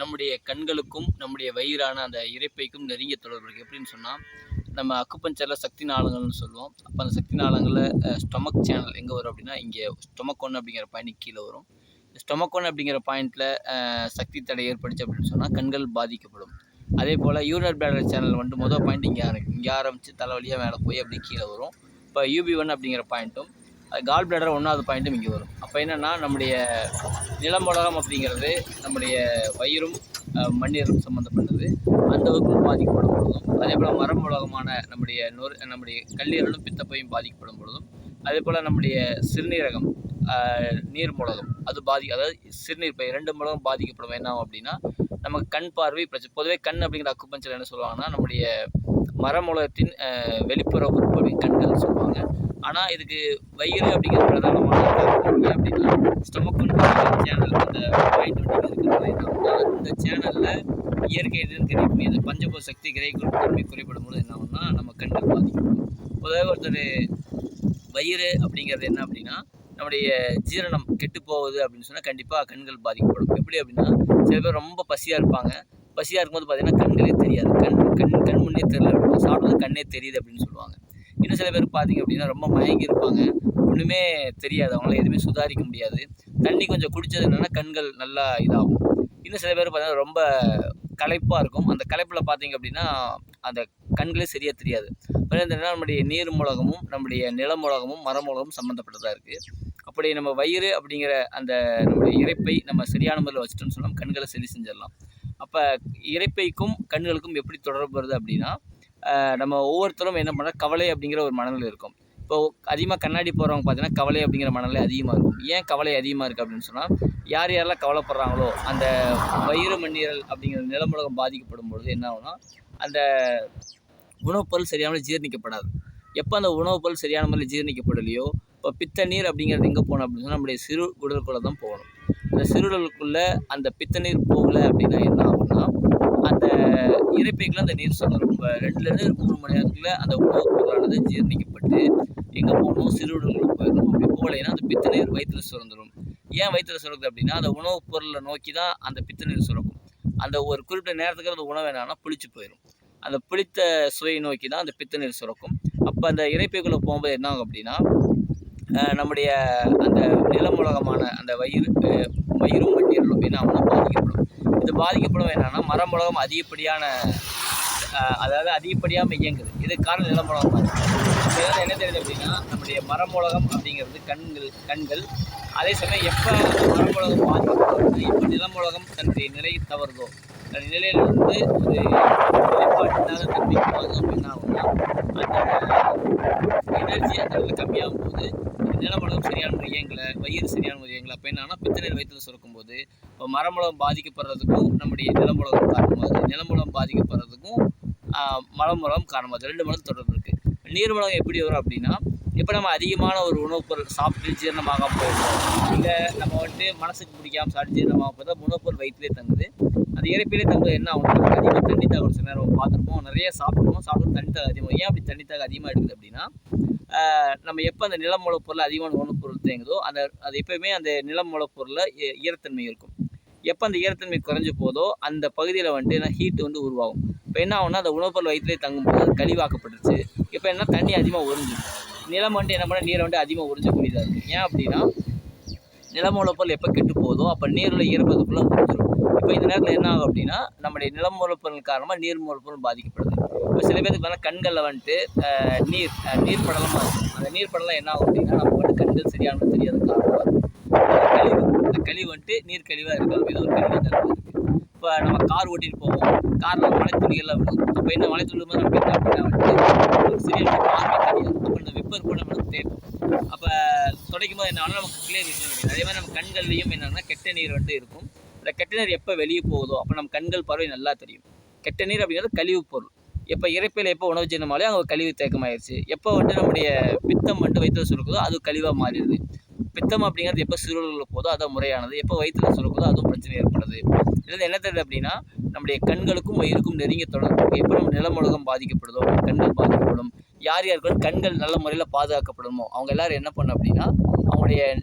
நம்முடைய கண்களுக்கும் நம்முடைய வயிறான அந்த இறைப்பைக்கும் நெருங்கிய தொடர்பு இருக்குது எப்படின்னு சொன்னால் நம்ம அக்குப்பஞ்சரில் சக்தி நாளங்கள்னு சொல்லுவோம். அப்போ அந்த சக்தி நாளங்களில் ஸ்டொமக் சேனல் எங்கே வரும் அப்படின்னா இங்கே ஸ்டொமக் ஒன்று அப்படிங்கிற பாயிண்ட் கீழே வரும். ஸ்டொமக் ஒன் அப்படிங்கிற பாயிண்டில் சக்தி தடை ஏற்பட்டுச்சு அப்படின்னு சொன்னால் கண்கள் பாதிக்கப்படும். அதே போல் யூனர் பேடர் சேனல் வந்து மொதல் பாயிண்ட் இங்கே ஆரம்பி இங்கே ஆரம்பித்து தலைவலியாக மேலே போய் அப்படியே கீழே வரும். இப்போ யூபி ஒன் அப்படிங்கிற பாயிண்ட்டும் கால் பிளேடர் ஒன்றாவது பாயிண்ட்டும் இங்கே வரும். அப்போ என்னென்னா நம்முடைய நிலமுலகம் அப்படிங்கிறது நம்முடைய வயிறும் மண்ணீரும் சம்மந்தப்பட்டது அந்த வகுப்பும் பாதிக்கப்படும் பொழுதும் அதே போல் மரம் உலகமான நம்முடைய நொறு நம்முடைய கல்லீரலும் பித்தப்பையும் பாதிக்கப்படும் பொழுதும் அதே போல் நம்முடைய சிறுநீரகம் நீர் மூலகம் அது பாதி அதாவது சிறுநீர் பை ரெண்டு மூலகம் பாதிக்கப்படும். என்ன அப்படின்னா நமக்கு கண் பார்வை பிரச்சனை பொதுவே கண் அப்படிங்கிற அக்குப்பஞ்சல் என்ன சொல்லுவாங்கன்னா நம்முடைய மரமூலகத்தின் வெளிப்புற உறுப்பு அப்படின்னு கண்கள் சொல்லுவாங்க. ஆனால் இதுக்கு வயிறு அப்படிங்கிற பிரதானமான அப்படின்னா ஸ்டொமக் சேனல் அந்த பாயிண்ட் இந்த சேனலில் இயற்கை எதுன்னு கிடைக்கக்கூடிய இந்த பஞ்சபோ சக்தி கிரைக்கும் தன்மை குறைபடும் போது என்ன ஆகும்னா நம்ம கண்கள் பாதிக்கப்படும் பொதுவாக ஒருத்தர் வயிறு அப்படிங்கிறது என்ன அப்படின்னா நம்முடைய ஜீரணம் கெட்டு போகுது அப்படின்னு சொன்னால் கண்டிப்பாக கண்கள் பாதிக்கப்படும். எப்படி அப்படின்னா சில பேர் ரொம்ப பசியாக இருப்பாங்க. பசியாக இருக்கும்போது பார்த்தீங்கன்னா கண்களே தெரியாது. கண் கண் கண் முன்னே தெரியல அப்படின்னா சாப்பிட்றது கண்ணே தெரியுது அப்படின்னு சொல்லுவாங்க. இன்னும் சில பேர் பார்த்தீங்க அப்படின்னா ரொம்ப மயங்கி இருப்பாங்க. ஒன்றுமே தெரியாது. அவங்களால எதுவுமே சுதாரிக்க முடியாது. தண்ணி கொஞ்சம் குடித்தது என்னென்னா கண்கள் நல்லா இதாகும். இன்னும் சில பேர் பார்த்தீங்கன்னா ரொம்ப களைப்பாக இருக்கும். அந்த களைப்பில் பார்த்தீங்க அப்படின்னா அந்த கண்களே சரியாக தெரியாது. அப்புறம் என்னன்னா நம்முடைய நீர் மூலகமும் நம்முடைய நிலமுலகமும் மரமுலகமும் சம்மந்தப்பட்டதாக இருக்குது அப்படி நம்ம வயிறு அப்படிங்கிற அந்த நம்முடைய இறைப்பை நம்ம சரியான முறையில் வச்சுட்டோம்னு சொன்னால் கண்களை சரி செஞ்சிடலாம். அப்போ இறைப்பைக்கும் கண்களுக்கும் எப்படி தொடர்பு வருது அப்படின்னா நம்ம ஒவ்வொருத்தரும் என்ன பண்ணால் கவலை அப்படிங்கிற ஒரு மனநிலை இருக்கும். இப்போ அதிகமாக கண்ணாடி போகிறவங்க பார்த்தீங்கன்னா கவலை அப்படிங்கிற மனநிலை அதிகமாக இருக்கும். ஏன் கவலை அதிகமாக இருக்குது அப்படின்னு சொன்னால் யார் யாரெல்லாம் கவலைப்படுறாங்களோ அந்த வயிறு மண்ணீரல் அப்படிங்கிற நிலமுலகம் பாதிக்கப்படும் பொழுது என்ன ஆகும்னா அந்த உணவுப் பொருள் சரியான ஜீரணிக்கப்படாது. எப்போ அந்த உணவுப் பொருள் சரியான முறையில் ஜீரணிக்கப்படலையோ இப்போ பித்த நீர் அப்படிங்கிறது எங்கே போகணும் அப்படின்னு சொன்னால் நம்முடைய சிறு உடலுக்குள்ளே தான் போகணும். அந்த சிறுடலுக்குள்ளே அந்த பித்த நீர் போகலை அப்படின்னா என்ன ஆகும்னா அந்த இறைப்பைக்குள்ள அந்த நீர் சுரந்துடும் ரொம்ப ரெண்டுலேருந்து மூணு மணி நேரத்துக்குள்ள அந்த உணவுப் பொருளானது ஜீர்ணிக்கப்பட்டு எங்கே போகணும்? சிறுவிடங்களுக்கு போயிடணும். அப்படி போகலைன்னா அந்த பித்த நீர் வயிற்றுல சுரந்துடும் ஏன் வயிற்றுல சுரக்குது அப்படின்னா அந்த உணவுப் பொருளை நோக்கி தான் அந்த பித்து நீர் சுரக்கும். அந்த ஒரு குறிப்பிட்ட நேரத்துக்கு அந்த உணவு என்னன்னா புளிச்சு போயிடும் அந்த புளித்த சுவையை நோக்கி தான் அந்த பித்து நீர் சுரக்கும். அப்போ அந்த இறைப்பைக்குள்ளே போகும்போது என்ன ஆகும் அப்படின்னா நம்முடைய அந்த நிலமுலகமான அந்த வயிறு பயிரும் வயிறும் மண்ணீரலும் என்ன பாதிக்கப்படும். இது பாதிக்கப்படும் என்னென்னா மரமுலகம் அதிகப்படியான அதாவது அதிகப்படியாக இயங்குது. இது காரணம் நிலமுலகம் தான். இதனால் என்ன தெரியுது அப்படின்னா நம்முடைய மரமுலகம் அப்படிங்கிறது கண்கள் கண்கள். அதே சமயம் எப்போ மரமுலகம் பாதிக்கப்படுது எப்போ நிலமுலகம் தன்னுடைய நிலையை தவறுதோ தன் நிலையிலிருந்து ஒரு வெளிப்பாட்டினால தன்மைக்கு போகுது அப்படின்னா அந்த எனர்ஜி அந்த இடத்துல கம்மியாகும் போது நிலமளவு சரியான முறை இயங்கலை வயிறு சரியான முறை இயங்கலை அப்போ என்னன்னா பித்தநீர் வயிற்றில் சுரக்கும் போது இப்போ மரமுலகம் பாதிக்கப்படுறதுக்கும் நம்முடைய நிலமுலகம் காரணமாக நிலமுலகம் பாதிக்கப்படுறதுக்கும் ஆஹ், காரணமாக ரெண்டு மலம் தொடர்பு இருக்குது நீர்மலகம் எப்படி வரும் அப்படின்னா இப்போ நம்ம அதிகமான ஒரு உணவுப் பொருள் சாப்பிட்டு ஜீரணமாக போயிடும் இல்லை நம்ம வந்துட்டு மனசுக்கு பிடிக்காமல் சாப்பிட்டு ஜீரணமாக போதும் உணவுப் பொருள் வயிற்றுலேயே தங்குது. அந்த இறப்பிலே தங்குது என்ன ஆகும் அதிகமாக தண்ணி தாக்கம் சில நேரம் பார்த்துருப்போம். நிறைய சாப்பிடுவோம் சாப்பிட்டு தண்ணி தாக்கம் அதிகமாக ஏன் அப்படி தண்ணி தாக்கம் அதிகமாக எடுக்குது அப்படின்னா நம்ம எப்போ அந்த நிலம் மூலப்பொருள் அதிகமான உணவுப் பொருள் தேங்குதோ அந்த அது எப்பயுமே அந்த நிலம் பொருளில் ஈரத்தன்மை இருக்கும். எப்போ அந்த ஈரத்தன்மை குறைஞ்சு போதோ அந்த பகுதியில் வந்துட்டு என்ன ஹீட் வந்து உருவாகும். இப்போ என்ன ஆகும்னா அந்த உணவுப் பொருள் வயிற்றுலேயே தங்கும்போது அது கழிவாக்கப்பட்டுருச்சு. இப்போ என்ன தண்ணி அதிகமாக உறிஞ்சும் நிலம் வந்துட்டு என்ன பண்ண நீரை வந்துட்டு அதிகமாக உறிஞ்சக்கூடியதாக இருக்குது ஏன் அப்படின்னா நிலமூலப்பொருள் எப்போ கெட்டு போதோ அப்போ நீரில் ஈரப்பதற்குள்ளே உறிஞ்சிடும் இப்போ இந்த நேரத்தில் என்ன ஆகும் அப்படின்னா நம்முடைய நிலமூலப்பொருள் காரணமாக நீர் மூலப்பொருள் பாதிக்கப்படுது. இப்போ சில பேருக்கு வேணால் கண்களில் வந்துட்டு நீர் நீர் படலமாக இருக்கும் அந்த நீர் படலம் என்ன ஆகும் அப்படின்னா நம்ம வந்துட்டு கண்கள் சரியானது தெரியாத காரணமாக கழிவு அந்த கழிவு வந்துட்டு நீர் கழிவாக இருக்கும் ஏதோ ஒரு கழிவாக தான் இருக்குது இப்போ நம்ம கார் ஓட்டிட்டு போவோம். காரில் மழை துணிகள்லாம் விடும். அப்போ என்ன மழை துணி போது நமக்கு என்ன அப்படின்னா சிறிய அப்போ இந்த விப்பர் கூட நமக்கு தேடும் அப்போ துடைக்கும் போது என்ன நமக்கு கிளியர் விஷயம் அதே மாதிரி நம்ம கண்கள்லையும் என்னன்னா கெட்ட நீர் வந்து இருக்கும். இந்த கெட்ட நீர் எப்போ வெளியே போகுதோ அப்போ நம்ம கண்கள் பறவை நல்லா தெரியும். கெட்ட நீர் அப்படிங்கிறது கழிவு பொருள். எப்போ இறைப்பையில் எப்போ உணவு செய்யணுமாலே அங்கே கழிவு தேக்கமாயிருச்சு. எப்போ வந்துட்டு நம்முடைய பித்தம் மட்டும் வயிற்றுல சுருக்குதோ அது கழிவாக மாறிடுது. பித்தம் அப்படிங்கிறது எப்போ சிறுவர்களுக்கு போதோ அதான் முறையானது. எப்போ வயிற்றுல சுருக்குதோ அதுவும் பிரச்சனை ஏற்படுது. இதில் என்ன தெரியுது அப்படின்னா நம்முடைய கண்களுக்கும் வயிறுக்கும் நெருங்கிய தொடர்பு. எப்போ நம்ம நிலமுலகம் பாதிக்கப்படுதோ கண்கள் பாதிக்கப்படும். யார் யாருக்கும் கண்கள் நல்ல முறையில் பாதுகாக்கப்படுமோ அவங்க எல்லாரும் என்ன பண்ணும் அப்படின்னா அவங்களுடைய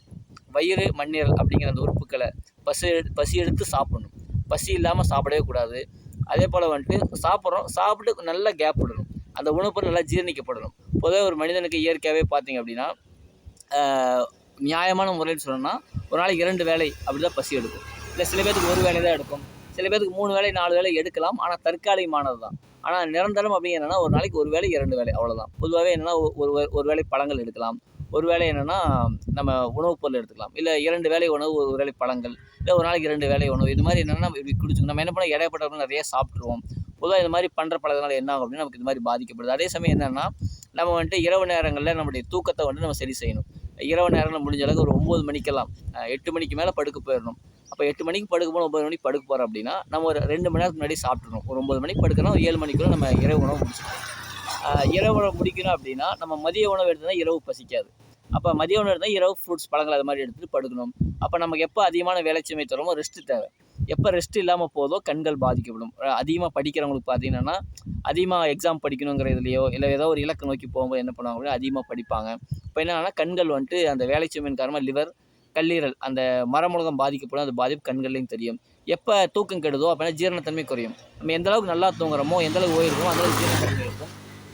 வயிறு மண்ணீரல் அப்படிங்கிற அந்த உறுப்புகளை பசி எடு- பசி எடுத்து சாப்பிடணும். பசி இல்லாமல் சாப்பிடவே கூடாது. அதே போல் வந்துட்டு சாப்பிட்றோம் சாப்பிட்டு நல்ல கேப் விடணும். அந்த உணவு நல்லா ஜீரணிக்கப்படணும். பொதுவாக ஒரு மனிதனுக்கு இயற்கையாகவே பார்த்தீங்க அப்படின்னா நியாயமான முறையில் சொல்லணும்னா ஒரு நாளைக்கு இரண்டு வேலை அப்படி தான் பசி எடுக்கும். இல்லை சில பேருக்கு ஒரு வேலை தான் எடுக்கும். சில பேருக்கு மூணு வேலை நாலு வேலை எடுக்கலாம். ஆனால் தற்காலிகமானது தான். ஆனால் நிரந்தரம் அப்படிங்கிறனா ஒரு நாளைக்கு ஒரு வேளை இரண்டு வேலை அவ்வளோதான் பொதுவாகவே என்னென்னா ஒரு ஒரு வேளை பழங்கள் எடுக்கலாம். ஒரு வேளை என்னென்னா நம்ம உணவுப் பொருள் எடுத்துக்கலாம். இல்லை இரண்டு வேலை உணவு ஒரு வேளை பழங்கள். இல்லை ஒரு நாளைக்கு இரண்டு வேலை உணவு. இது மாதிரி என்னென்னா இப்படி குடிச்சுக்கணும். நம்ம என்ன பண்ணால் இடைப்பட்டவங்க நிறைய சாப்பிட்ருவோம் பொதுவாக இது மாதிரி பண்ணுற பழக்கங்கள் என்ன ஆகும் அப்படின்னு நமக்கு இது மாதிரி பாதிக்கப்படுது. அதே சமயம் என்னென்னா நம்ம வந்துட்டு இரவு நேரங்களில் நம்முடைய தூக்கத்தை வந்து நம்ம சரி செய்யணும். இரவு நேரங்களில் முடிஞ்ச அளவுக்கு ஒரு ஒம்பது மணிக்கெல்லாம் எட்டு மணிக்கு மேலே படுக்க போயிடணும். அப்போ எட்டு மணிக்கு படுக்க போகணும் ஒம்பது மணிக்கு படுக்க போகிறோம் அப்படின்னா நம்ம ஒரு ரெண்டு மணி நேரத்துக்கு முன்னாடி சாப்பிட்றோம் ஒரு ஒம்பது மணிக்கு படுக்கணும் ஏழு மணிக்குள்ளே நம்ம இரவு உணவு முடிச்சிடணும் இரவு உணவு முடிக்கணும் அப்படின்னா நம்ம மதிய உணவு எடுத்தோம்னா இரவு பசிக்காது. அப்போ மதிய உணவு எடுத்தால் இரவு ஃப்ரூட்ஸ் பழங்கள் அது மாதிரி எடுத்துகிட்டு படுக்கணும். அப்போ நமக்கு எப்போ அதிகமான வேலைச்சுமை தருமோ ரெஸ்ட் தேவை. எப்போ ரெஸ்ட் இல்லாமல் போதோ கண்கள் பாதிக்கப்படும். அதிகமாக படிக்கிறவங்களுக்கு பார்த்தீங்கன்னா அதிகமாக எக்ஸாம் படிக்கணுங்கிற இதுலையோ இல்லை ஏதோ ஒரு இலக்கு நோக்கி போகும்போது என்ன பண்ணுவாங்க அப்படின்னா அதிகமாக படிப்பாங்க. இப்போ என்னென்னா கண்கள் வந்துட்டு அந்த வேலைச்சுமையின் காரணமாக லிவர் கல்லீரல் அந்த மரமுலகம் பாதிக்கப்படும். அந்த பாதிப்பு கண்கள்லையும் தெரியும். எப்போ தூக்கம் கெடுதோ அப்படின்னா ஜீரணத்தன்மை குறையும். நம்ம எந்த அளவுக்கு நல்லா தூங்குறோமோ எந்த அளவுக்கு ஓயிருக்கோமோ அந்த அளவுக்கு ஜீரணத்தன்மை இருக்கும்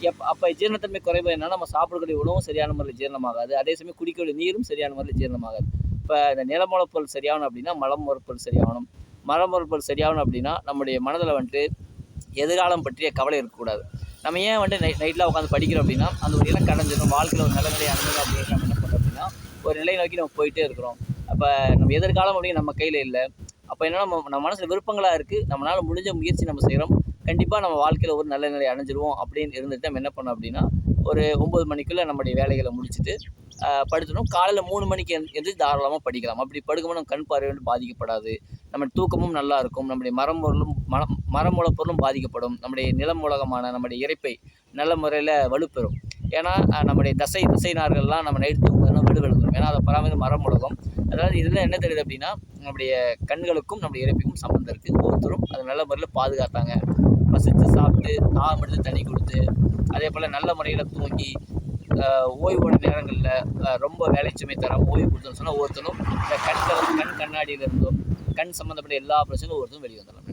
எப் அப்போ ஜீரணத்தன்மை குறைவு என்னன்னா நம்ம சாப்பிடக்கூடிய உணவும் சரியான முறையில் ஜீரணமாகாது. அதே சமயம் குடிக்கக்கூடிய நீரும் சரியான முறையில் ஜீரணமாகாது. இப்போ இந்த நிலமூலப் பொருள் சரியாகணும் அப்படின்னா மலம் சரியாகணும். மரம் பொருள் சரியாகணும் அப்படின்னா நம்முடைய மனதில் வந்துட்டு எதிர்காலம் பற்றிய கவலை இருக்கக்கூடாது. நம்ம ஏன் வந்துட்டு நைட் நைட்டில் உட்காந்து படிக்கிறோம் அப்படின்னா அந்த ஒரு இடம் அடைஞ்சிடும் வாழ்க்கையில் ஒரு நல்ல நிலை அப்படின்னு நம்ம என்ன பண்ணுறோம் அப்படின்னா ஒரு நிலை நோக்கி நம்ம போயிட்டே இருக்கிறோம். அப்போ நம்ம எதிர்காலம் அப்படின்னு நம்ம கையில் இல்லை. அப்போ என்னென்னா நம்ம நம்ம மனசில் விருப்பங்களாக இருக்குது நம்மளால் முடிஞ்ச முயற்சி நம்ம செய்கிறோம் கண்டிப்பாக நம்ம வாழ்க்கையில் ஒரு நல்ல நிலை அடைஞ்சிருவோம் அப்படின்னு இருந்துட்டு நம்ம என்ன பண்ணோம் அப்படின்னா ஒரு ஒம்பது மணிக்குள்ளே நம்முடைய வேலைகளை முடிச்சுட்டு ஆஹ், காலையில் மூணு மணிக்கு எந் எந்திரிச்சு தாராளமாக படிக்கலாம். அப்படி படுக்கும்போது நம்ம கண் பார்வை வந்து பாதிக்கப்படாது. நம்ம தூக்கமும் நல்லா இருக்கும். நம்முடைய மரம் பொருளும் மரம் மரமூல பொருளும் பாதிக்கப்படும். நம்முடைய நிலம் மூலகமான நம்முடைய இறைப்பை நல்ல முறையில் வலுப்பெறும். ஏன்னா நம்முடைய தசை தசை நார்கள்லாம் நம்ம நைட் தூங்குதுன்னா விடுவிழுந்துடும் ஏன்னா அதை பராமரி மரம் முழுகும் அதாவது இதில் என்ன தெரியுது அப்படின்னா நம்முடைய கண்களுக்கும் நம்முடைய இறப்பிக்கும் சம்மந்தம் இருக்குது ஒவ்வொருத்தரும் அதை நல்ல முறையில் பாதுகாத்தாங்க. பசித்து சாப்பிட்டு தாகம் எடுத்து தண்ணி கொடுத்து அதே போல் நல்ல முறையில் தூங்கி ஓய்வோட நேரங்களில் ரொம்ப வேலைச்சுமை தரம் ஓய்வு கொடுத்தோம்னு சொன்னால் ஒவ்வொருத்தரும் இந்த கண்கள் கண் கண்ணாடியிலிருந்தும் கண் சம்மந்தப்பட்ட எல்லா பிரச்சனையும் ஒவ்வொருத்தரும் வெளியே வந்துடலாம்